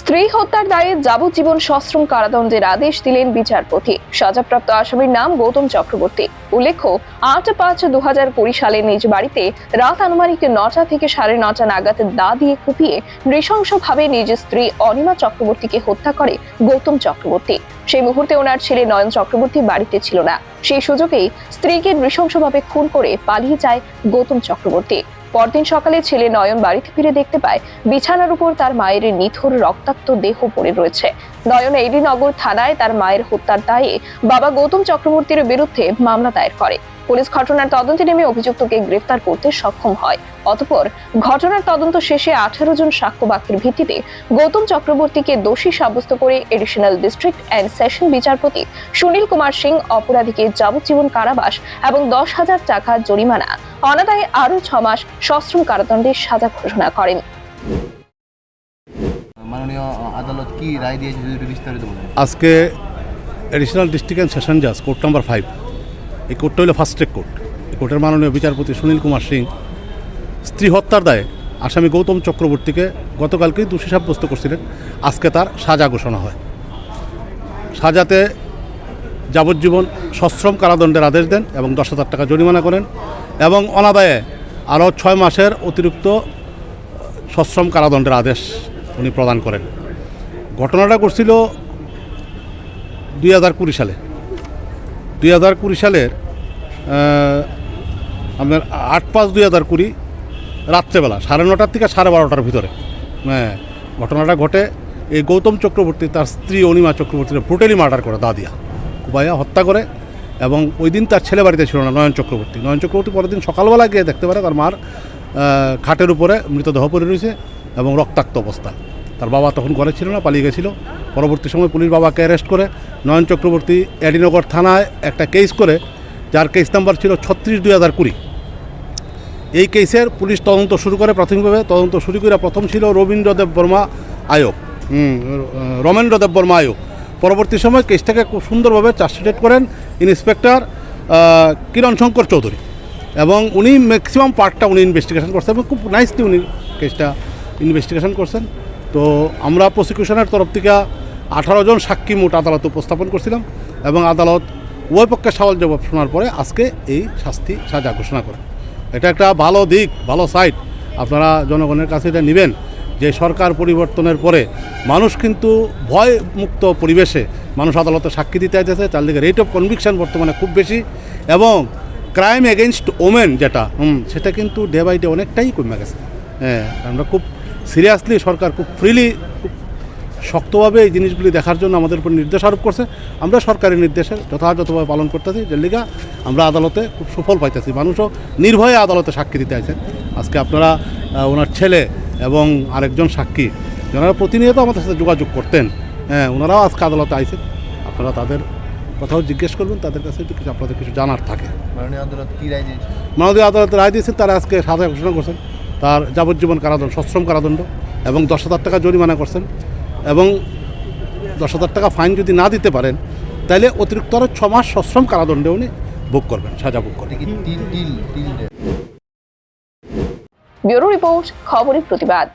স্ত্রী হত্যার দায়ে যাবজ্জীবন সশ্রম কারাদণ্ডের আদেশ দিলেন বিচারপতি। সাজাপ্রাপ্ত আসামির নাম গৌতম চক্রবর্তী। উল্লেখ্য, আট পাঁচ দু হাজার সালে নিজ বাড়িতে রাত আনুমানিক নটা থেকে সাড়ে নটা নাগাদ দা দিয়ে কুপিয়ে নৃশংসভাবে নিজ স্ত্রী অনিমা চক্রবর্তীকে হত্যা করে গৌতম চক্রবর্তী। সেই মুহূর্তে ওনার ছেলে নয়ন চক্রবর্তী বাড়িতে ছিল না। সেই সুযোগেই স্ত্রীকে নৃশংসভাবে খুন করে পালিয়ে যায় গৌতম চক্রবর্তী। পরদিন সকালে ছেলে নয়ন বাড়িতে ফিরে দেখতে পায়, বিছানার উপর তার মায়ের নিথর রক্তাক্ত দেহ পড়ে রয়েছে। নয়ন এডিনগর থানায় তার মায়ের হত্যার দায়ে বাবা গৌতম চক্রবর্তীর বিরুদ্ধে মামলা দায়ের করে। পুলিশ ঘটনার তদন্তে নেমে অভিযুক্তকে গ্রেফতার করতে সক্ষম হয়। অতঃপর ঘটনার তদন্ত শেষে আঠারো জন সাক্ষ্য বাক্যের ভিত্তিতে গৌতম চক্রবর্তীকে দোষী সাব্যস্ত করে এডিশনাল ডিস্ট্রিক্ট অ্যান্ড সেশন বিচারপতি সুনীল কুমার সিং অপরাধীকে যাবজ্জীবন কারাবাস এবং দশ হাজার টাকা জরিমানা অনাদায়ে আরও ছ মাস সশ্রম কারাদণ্ডের সাজা ঘোষণা করেন। মাননীয় আদালত কি রায় দিয়েছে যদি বিস্তারিত আজকে অ্যাডিশনাল ডিস্ট্রিক্ট অ্যান্ড সেশন জাজ কোর্ট নাম্বার ফাইভ এই কোর্টটা হলো ফার্স্ট ট্রেক কোর্ট এই কোর্টের মাননীয় বিচারপতি সুনীল কুমার সিং স্ত্রী হত্যার দায়ে আসামি গৌতম চক্রবর্তীকে গতকালকেই দোষী সাব্যস্ত করছিলেন। আজকে তার সাজা ঘোষণা হয়। সাজাতে যাবজ্জীবন সশ্রম কারাদণ্ডের আদেশ দেন এবং দশ হাজার টাকা জরিমানা করেন এবং অনাদায়ে আরও ছয় মাসের অতিরিক্ত সশ্রম কারাদণ্ডের আদেশ উনি প্রদান করেন। ঘটনাটা করছিল দুই হাজার কুড়ি সালে। দুই হাজার কুড়ি সালের আপনার আট পাঁচ দুই হাজার কুড়ি রাত্রেবেলা, সাড়ে নটার থেকে সাড়ে বারোটার ভিতরে। হ্যাঁ ঘটনাটা ঘটে এই গৌতম চক্রবর্তী তার স্ত্রী অনিমা চক্রবর্তীকে ব্রুটালি মার্ডার করে দাদিয়া কুবাইয়া হত্যা করে এবং ওই দিন তার ছেলে বাড়িতে ছিল না, নয়ন চক্রবর্তী। নয়ন চক্রবর্তী পরের দিন সকালবেলা গিয়ে দেখতে পারে তার মার খাটের উপরে মৃতদেহ পড়ে রয়েছে এবং রক্তাক্ত অবস্থা তার বাবা তখন ঘরে ছিল না, পালিয়ে গেছিল। পরবর্তী সময় পুলিশ বাবাকে অ্যারেস্ট করে নয়ন চক্রবর্তী এডিনগর থানায় একটা কেস করে, যার কেস নাম্বার ছিল ছত্রিশ দুই হাজার কুড়ি। এই কেসের পুলিশ তদন্ত শুরু করে প্রাথমিকভাবে। তদন্ত শুরু করে প্রথম ছিল রবীন্দ্রদেব বর্মা আয়োগ। রমেন্দ্রদেব বর্মা আয়োগ। পরবর্তী সময় কেসটাকে খুব সুন্দরভাবে চার্জশিটেড করেন ইন্সপেক্টর কিরণ শঙ্কর চৌধুরী। এবং উনি ম্যাক্সিমাম পার্টটা উনি ইনভেস্টিগেশন করছেন এবং খুব নাইসলি উনি কেসটা ইনভেস্টিগেশন করছেন। তো আমরা প্রসিকিউশনের তরফ থেকে আঠারো জন সাক্ষী মোট আদালতে উপস্থাপন করছিলাম এবং আদালত উভয় পক্ষের সওয়াল জবাব শোনার পরে আজকে এই শাস্তি সাজা ঘোষণা করে। এটা একটা ভালো দিক ভালো সাইট আপনারা জনগণের কাছে এটা নেবেন যে সরকার পরিবর্তনের পরে মানুষ কিন্তু ভয় মুক্ত পরিবেশে মানুষ আদালতে সাক্ষী দিতে চাইতেছে তার দিকে রেট অফ কনভিকশন বর্তমানে খুব বেশি এবং ক্রাইম এগেনস্ট ওমেন যেটা হুম, সেটা কিন্তু ডে বাই ডে অনেকটাই কমে গেছে। হ্যাঁ আমরা খুব সিরিয়াসলি সরকার খুব ফ্রিলি খুব শক্তভাবে এই জিনিসগুলি দেখার জন্য আমাদের উপর নির্দেশ আরোপ করছে। আমরা সরকারি নির্দেশে যথাযথভাবে পালন করতেছি যে লিগা আমরা আদালতে খুব সুফল পাইতেছি। মানুষও নির্ভয়ে আদালতে সাক্ষী দিতে আছেন আজকে আপনারা ওনার ছেলে এবং আরেকজন সাক্ষী যারা প্রতিনিয়ত আমাদের সাথে যোগাযোগ করতেন হ্যাঁ ওনারাও আজকে আদালতে আইছেন আপনারা তাদের কথাও জিজ্ঞেস করবেন তাদের কাছে কিছু আপনাদের কিছু জানার থাকে। মাননীয় আদালত কি রায় দিয়েছে মাননীয় আদালতে রায় দিয়েছেন তারা আজকে সাজা ঘোষণা করছেন। তার যাবজ্জীবন কারাদণ্ড সশ্রম কারাদণ্ড এবং দশ হাজার টাকা জরিমানা করছেন এবং দশ হাজার টাকা ফাইন যদি না দিতে পারেন তাহলে অতিরিক্ত আরও ছ মাস সশ্রম কারাদণ্ডে উনি বুক করবেন সাজা বুক করবেন। ব্যুরো রিপোর্ট খবরের প্রতিবাদ।